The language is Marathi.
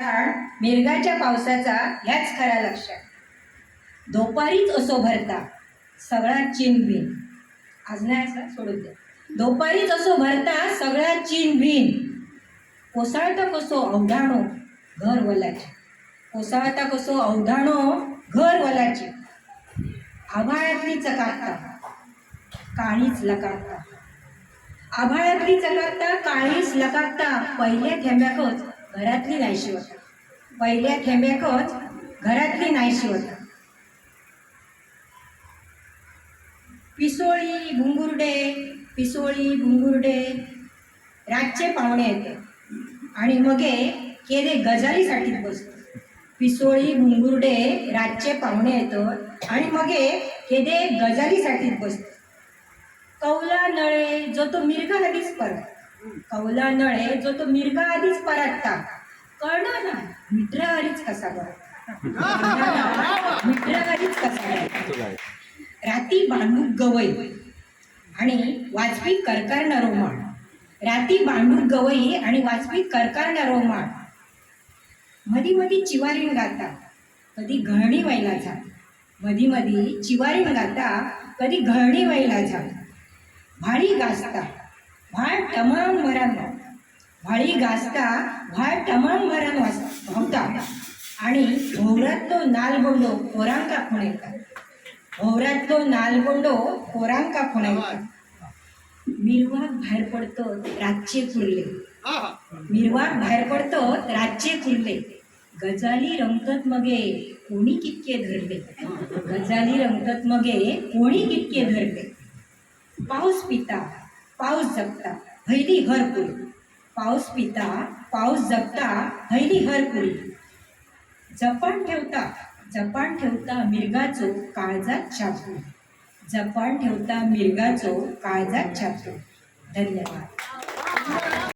कारण मिरगाच्या पावसाचा ह्याच खरा लक्षात दुपारीच असो भरता सगळा चीन चिनबिन आज नाही असं? सोडून द्या. दुपारीच असो भरता सगळा चिनबिन कोसळता कसो अवधाणो घर वलाचे. कोसळता कसो अवधाणो घर वलाचे. आभाळातली चकाकता काळीच लकाकता आभाळातली चकाकता काळीच लकाकता पहिल्या थेंब्याकच घरातली नाहीशी होता. पहिल्या थेंब्याकच घरातली नाहीशी होता. पिसोळी भुंगुरडे पिसोळी भुंगुरडे रातचे पाहुणे येते. आणि मगे केले गजालीसाठी बसतो पिसोळी भुंगुरडे रातचे पाहुणे येतात आणि मगे केदे गजालीसाठी बसतो कौला नळे जो तो मिरगा नदीच परत कौला नळे जो तो मिरगा आधीच परतता कळणार ना? मिठरावारीच कसा मित्र आधीच कसा राती बांडूक गवई आणि वाजवी करकारणारो माण राती बांडूक गवई आणि वाजवी करकारणारो माण मधी मधी चिवारीण गाता कधी घळणी व्हायला जात मधी मधी चिवारीण गाता कधी घळणी व्हायला जात भाळी गाजता. भाळ तमाम भरान व्हावता भाळी गाजता भाळ तमाम भरान व्हावता आणि भोवरातलो नालगोंडो पोरांका खुणयता भोवरातलो नालगोंडो पोरांका खुणयता मिरवाक भायर पडतो रातचे फुलले मिरवाक भायर पडतो रातचे फुलले गजाली रंगतत मगे कोणी कितके धरले? गजाली रंगतत मगे कोणी कितके धरले? पाऊस पिता पाऊस जगता हैली हरपुरी पाऊस पिता पाऊस जगता हैली हरपुरी जपान ठेवता जपान ठेवता मिरगाचो काळजात छापतो जपान ठेवता मिरगाचो काळजात छापतो धन्यवाद.